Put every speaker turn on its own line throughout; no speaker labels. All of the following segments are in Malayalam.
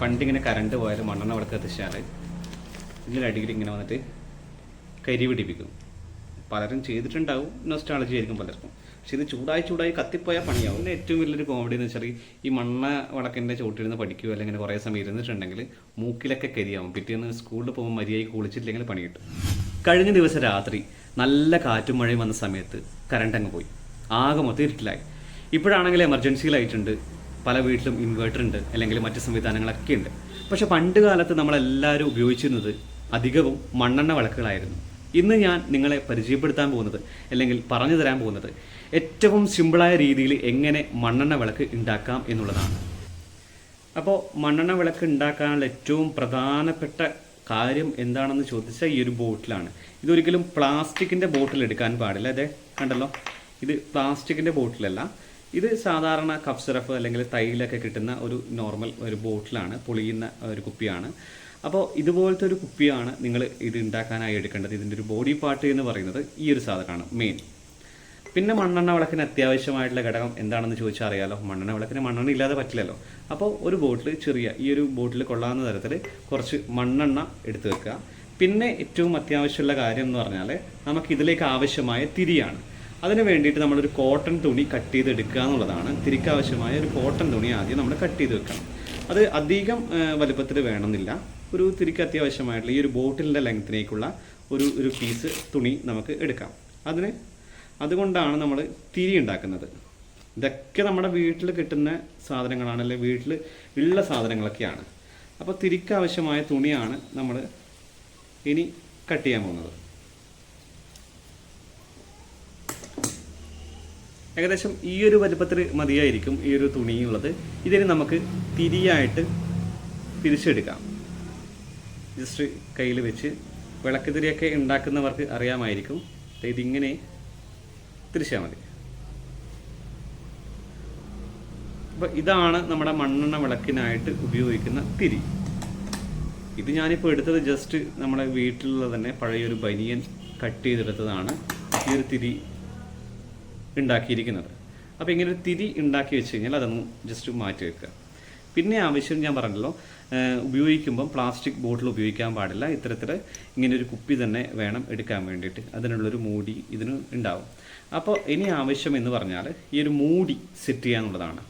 പണ്ടിങ്ങനെ കറണ്ട് പോയാൽ മണ്ണെണ്ണ വിളക്ക് കത്തിച്ചാൽ ഇതിന്റെ അടിയിൽ ഇങ്ങനെ വന്നിട്ട് കരി പിടിപ്പിക്കും. പലരും ചെയ്തിട്ടുണ്ടാവും. നൊസ്റ്റാളജി ആയിരിക്കും പലർക്കും. പക്ഷെ ഇത് ചൂടായി ചൂടായി കത്തിപ്പോയാൽ പണിയാവും. പിന്നെ ഏറ്റവും വലിയൊരു കോമഡി എന്ന് വെച്ചാൽ ഈ മണ്ണ വിളക്കിന്റെ ചോട്ടിരുന്ന് പഠിക്കുകയോ അല്ലെങ്കിൽ കുറേ സമയം ഇരുന്നിട്ടുണ്ടെങ്കിൽ മൂക്കിലൊക്കെ കരിയാവും. പിറ്റേന്ന് സ്കൂളിൽ പോകുമ്പോൾ മര്യാദയ്ക്ക് കുളിച്ചില്ലെങ്കിൽ പണി കിട്ടും. കഴിഞ്ഞ ദിവസം രാത്രി നല്ല കാറ്റും മഴയും വന്ന സമയത്ത് കറണ്ട് അങ്ങ് പോയി. ആകെ മൊത്തം ഇരുട്ടിലായി. ഇപ്പോഴാണെങ്കിൽ എമർജൻസി ലൈറ്റ് ഉണ്ട്. പല വീട്ടിലും ഇൻവേർട്ടർ ഉണ്ട് അല്ലെങ്കിൽ മറ്റ് സംവിധാനങ്ങളൊക്കെ ഉണ്ട്. പക്ഷെ പണ്ട് കാലത്ത് നമ്മളെല്ലാവരും ഉപയോഗിച്ചിരുന്നത് അധികവും മണ്ണെണ്ണ വിളക്കുകളായിരുന്നു. ഇന്ന് ഞാൻ നിങ്ങളെ പരിചയപ്പെടുത്താൻ പോകുന്നത് അല്ലെങ്കിൽ പറഞ്ഞു തരാൻ പോകുന്നത് ഏറ്റവും സിമ്പിളായ രീതിയിൽ എങ്ങനെ മണ്ണെണ്ണ വിളക്ക് ഉണ്ടാക്കാം എന്നുള്ളതാണ്. അപ്പോൾ മണ്ണെണ്ണ വിളക്ക് ഉണ്ടാക്കാനുള്ള ഏറ്റവും പ്രധാനപ്പെട്ട കാര്യം എന്താണെന്ന് ചോദിച്ചാൽ ഈ ഒരു ബോട്ടിലാണ്. ഇതൊരിക്കലും പ്ലാസ്റ്റിക്കിന്റെ ബോട്ടിൽ എടുക്കാൻ പാടില്ല. അതെ കണ്ടല്ലോ? ഇത് പ്ലാസ്റ്റിക്കിന്റെ ബോട്ടിലല്ല. ഇത് സാധാരണ കഫ് സിറപ്പ് അല്ലെങ്കിൽ തൈലൊക്കെ കിട്ടുന്ന ഒരു നോർമൽ ഒരു ബോട്ടിലാണ് പൊളിയുന്ന ഒരു കുപ്പിയാണ്. അപ്പോൾ ഇതുപോലത്തെ ഒരു കുപ്പിയാണ് നിങ്ങൾ ഇത് ഉണ്ടാക്കാനായി എടുക്കേണ്ടത്. ഇതിന്റെ ഒരു ബോഡി പാർട്ട് എന്ന് പറയുന്നത് ഈ ഒരു സാധനമാണ് മെയിൻ പിന്നെ മണ്ണെണ്ണ വിളക്കിന് അത്യാവശ്യമായിട്ടുള്ള ഘടകം എന്താണെന്ന് ചോദിച്ചാൽ അറിയാലോ. മണ്ണെണ്ണ വിളക്കിന് മണ്ണെണ്ണ ഇല്ലാതെ പറ്റില്ലല്ലോ. അപ്പോൾ ഒരു ബോട്ടിൽ ചെറിയ ഈ ഒരു ബോട്ടിൽ കൊള്ളാവുന്ന തരത്തിൽ കുറച്ച് മണ്ണെണ്ണ എടുത്തു വെക്കുക. പിന്നെ ഏറ്റവും അത്യാവശ്യമുള്ള കാര്യം എന്ന് പറഞ്ഞാൽ നമുക്ക് ഇതിലേക്ക് ആവശ്യമായ തിരിയാണ്. അതിന് വേണ്ടിയിട്ട് നമ്മളൊരു കോട്ടൺ തുണി കട്ട് ചെയ്തെടുക്കുക എന്നുള്ളതാണ്. തിരിക്കാവശ്യമായ ഒരു കോട്ടൺ തുണി ആദ്യം നമ്മൾ കട്ട് ചെയ്ത് വെക്കണം. അത് അധികം വലുപ്പത്തിൽ വേണമെന്നില്ല. ഒരു തിരിക്ക് അത്യാവശ്യമായിട്ടുള്ള ഈ ഒരു ബോട്ടിലിന്റെ ലെങ്ത്തിനേക്കുള്ള ഒരു ഒരു പീസ് തുണി നമുക്ക് എടുക്കാം. അതിന് അതുകൊണ്ടാണ് നമ്മൾ തിരി ഉണ്ടാക്കുന്നത്. ഇതൊക്കെ നമ്മുടെ വീട്ടിൽ കിട്ടുന്ന സാധനങ്ങളാണ് അല്ലെങ്കിൽ വീട്ടിൽ ഉള്ള സാധനങ്ങളൊക്കെയാണ്. അപ്പോൾ തിരിക്കാവശ്യമായ തുണിയാണ് നമ്മൾ ഇനി കട്ട് ചെയ്യാൻ പോകുന്നത്. ഏകദേശം ഈ ഒരു വലുപ്പത്തിൽ മതിയായിരിക്കും ഈ ഒരു തുണിയുള്ളത്. ഇതിന് നമുക്ക് തിരിയായിട്ട് പിരിച്ചെടുക്കാം. ജസ്റ്റ് കയ്യിൽ വെച്ച് വിളക്ക് തിരിയൊക്കെ ഉണ്ടാക്കുന്നവർക്ക് അറിയാമായിരിക്കും. ഇതിങ്ങനെ തിരിച്ചാൽ മതി. അപ്പോൾ ഇതാണ് നമ്മുടെ മണ്ണെണ്ണ വിളക്കിനായിട്ട് ഉപയോഗിക്കുന്ന തിരി. ഇത് ഞാനിപ്പോൾ എടുത്തത് ജസ്റ്റ് നമ്മുടെ വീട്ടിലുള്ള തന്നെ പഴയൊരു ബനിയൻ കട്ട് ചെയ്തെടുത്തതാണ്. ഈ ഒരു തിരി ഉണ്ടാക്കിയിരിക്കുന്നത്. അപ്പോൾ ഇങ്ങനെ ഒരു തിരി ഉണ്ടാക്കി വെച്ച് കഴിഞ്ഞാൽ അതൊന്ന് ജസ്റ്റ് മാറ്റി വെക്കുക. പിന്നെ ആവശ്യം ഞാൻ പറഞ്ഞല്ലോ ഉപയോഗിക്കുമ്പം പ്ലാസ്റ്റിക് ബോട്ടിൽ ഉപയോഗിക്കാൻ പാടില്ല. ഇത്തരത്തിൽ ഇങ്ങനെ ഒരു കുപ്പി തന്നെ വേണം എടുക്കാൻ വേണ്ടിയിട്ട്. അതിനുള്ളൊരു മൂടി ഇതിന് ഉണ്ടാവും. അപ്പോൾ ഇനി ആവശ്യം എന്ന് പറഞ്ഞാൽ ഈ ഒരു മൂടി സെറ്റ് ചെയ്യാന്നുള്ളതാണ്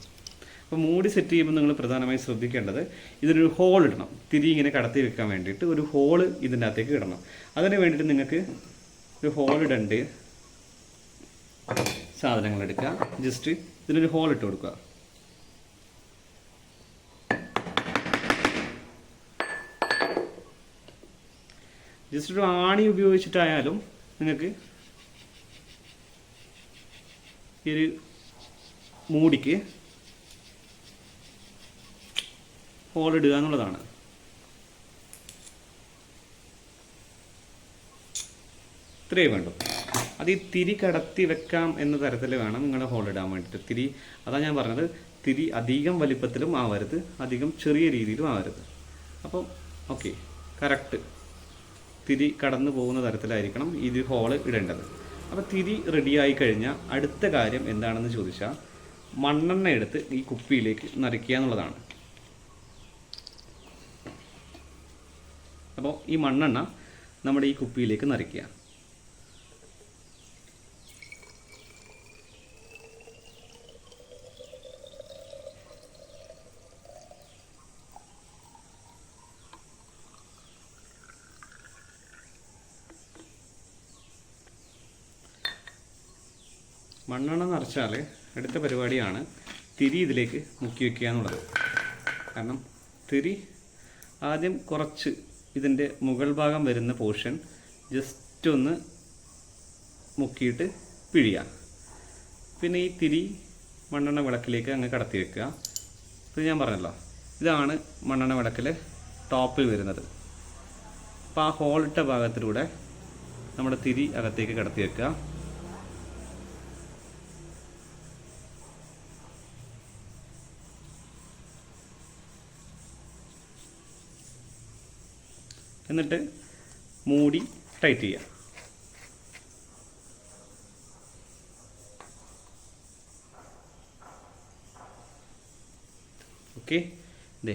അപ്പോൾ മൂടി സെറ്റ് ചെയ്യുമ്പോൾ നിങ്ങൾ പ്രധാനമായും ശ്രദ്ധിക്കേണ്ടത് ഇതിനൊരു ഹോൾ ഇടണം. തിരി ഇങ്ങനെ കടത്തി വെക്കാൻ വേണ്ടിയിട്ട് ഒരു ഹോൾ ഇതിന്റെ അകത്തേക്ക് ഇടണം. അതിന് വേണ്ടിയിട്ട് നിങ്ങൾക്ക് ഒരു ഹോൾ ഇടേണ്ട. സാധനങ്ങൾ എടുക്കുക. ജസ്റ്റ് ഇതിനൊരു ഹോൾ ഇട്ട് കൊടുക്കുക. ജസ്റ്റ് ഒരു ആണി ഉപയോഗിച്ചിട്ടായാലും നിങ്ങൾക്ക് ഈ ഒരു മൂടിക്ക് ഹോൾ ഇടുക എന്നുള്ളതാണ്. ഇത്രയേ വേണ്ടു. അത് ഈ തിരി കടത്തി വെക്കാം എന്ന തരത്തിൽ വേണം നിങ്ങൾ ഹോൾ ഇടാൻ വേണ്ടിയിട്ട്. തിരി അതാണ് ഞാൻ പറഞ്ഞത് തിരി അധികം വലിപ്പത്തിലും ആവരുത് അധികം ചെറിയ രീതിയിലും ആവരുത്. അപ്പം ഓക്കെ കറക്റ്റ് തിരി കടന്നു പോകുന്ന തരത്തിലായിരിക്കണം ഇത് ഹോൾ ഇടേണ്ടത്. അപ്പോൾ തിരി റെഡിയായി കഴിഞ്ഞാൽ അടുത്ത കാര്യം എന്താണെന്ന് ചോദിച്ചാൽ മണ്ണെണ്ണ എടുത്ത് ഈ കുപ്പിയിലേക്ക് നിറയ്ക്കുക എന്നുള്ളതാണ്. അപ്പോൾ ഈ മണ്ണെണ്ണ നമ്മുടെ ഈ കുപ്പിയിലേക്ക് നിറയ്ക്കുക മണ്ണെണ്ണ നിറച്ചാൽ അടുത്ത പരിപാടിയാണ് തിരി ഇതിലേക്ക് മുക്കി വെക്കുക എന്നുള്ളത്. കാരണം തിരി ആദ്യം കുറച്ച് ഇതിന്റെ മുകൾ ഭാഗം വരുന്ന പോർഷൻ ജസ്റ്റ് ഒന്ന് മുക്കിയിട്ട് പിഴിയാം പിന്നെ ഈ തിരി മണ്ണെണ്ണ വിളക്കിലേക്ക് അങ്ങ് കടത്തി വെക്കുക. ഇത് ഞാൻ പറഞ്ഞല്ലോ ഇതാണ് മണ്ണെണ്ണ വിളക്കിൽ ടോപ്പിൽ വരുന്നത്. അപ്പോൾ ആ ഹോളിട്ട ഭാഗത്തിലൂടെ നമ്മുടെ തിരി അകത്തേക്ക് കടത്തി വെക്കുക. എന്നിട്ട് മൂടി ടൈറ്റ് ചെയ്യുക. ഓക്കെ ദേ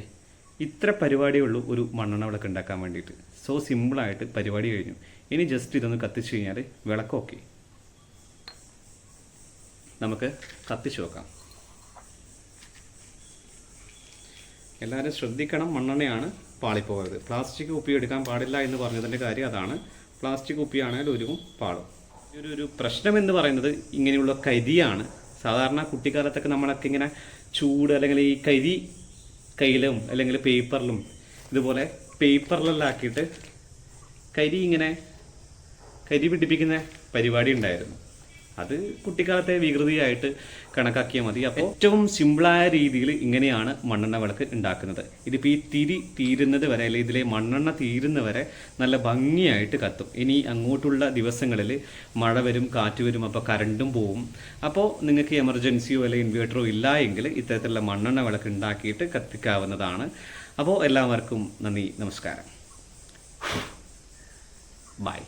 ഇത്ര പരിപാടിയേ ഉള്ളൂ ഒരു മണ്ണെണ്ണ വിളക്ക് ഉണ്ടാക്കാൻ വേണ്ടിയിട്ട്. സോ സിമ്പിളായിട്ട് പരിപാടി കഴിഞ്ഞു. ഇനി ജസ്റ്റ് ഇതൊന്ന് കത്തിച്ച് കഴിഞ്ഞാൽ വിളക്ക് ഓക്കെ നമുക്ക് കത്തിച്ച് നോക്കാം എല്ലാവരും ശ്രദ്ധിക്കണം മണ്ണെണ്ണയാണ്. പാളിപ്പോകരുത്. പ്ലാസ്റ്റിക് കുപ്പി എടുക്കാൻ പാടില്ല എന്ന് പറഞ്ഞതിന്റെ കാര്യം അതാണ്. പ്ലാസ്റ്റിക് കുപ്പിയാണെങ്കിൽ ഒരു പാടും. ഒരു ഒരു പ്രശ്നം എന്ന് പറയുന്നത് ഇങ്ങനെയുള്ള കരിയാണ്. സാധാരണ കുട്ടിക്കാലത്തൊക്കെ നമ്മളൊക്കെ ഇങ്ങനെ ചൂട് അല്ലെങ്കിൽ ഈ കരി കയ്യിലും അല്ലെങ്കിൽ പേപ്പറിലും ഇതുപോലെ പേപ്പറിലെല്ലാം ആക്കിയിട്ട് കരി ഇങ്ങനെ കരി പിടിപ്പിക്കുന്ന പരിപാടി ഉണ്ടായിരുന്നു. അത് കുട്ടിക്കാലത്തെ വികൃതിയായിട്ട് കണക്കാക്കിയാൽ മതി. അപ്പോൾ ഏറ്റവും സിമ്പിളായ രീതിയിൽ ഇങ്ങനെയാണ് മണ്ണെണ്ണ വിളക്ക് ഉണ്ടാക്കുന്നത്. ഇതിപ്പോൾ ഈ തിരി തീരുന്നത് വരെ അല്ലെങ്കിൽ ഇതിലെ മണ്ണെണ്ണ തീരുന്ന വരെ നല്ല ഭംഗിയായിട്ട് കത്തും. ഇനി അങ്ങോട്ടുള്ള ദിവസങ്ങളിൽ മഴ വരും കാറ്റ് വരും അപ്പോൾ കറണ്ടും പോവും. അപ്പോൾ നിങ്ങൾക്ക് എമർജൻസിയോ അല്ലെങ്കിൽ ഇൻവേർട്ടറോ ഇല്ല എങ്കിൽ ഇത്തരത്തിലുള്ള മണ്ണെണ്ണ വിളക്ക് ഉണ്ടാക്കിയിട്ട് കത്തിക്കാവുന്നതാണ്. അപ്പോൾ എല്ലാവർക്കും നന്ദി നമസ്കാരം. ബൈ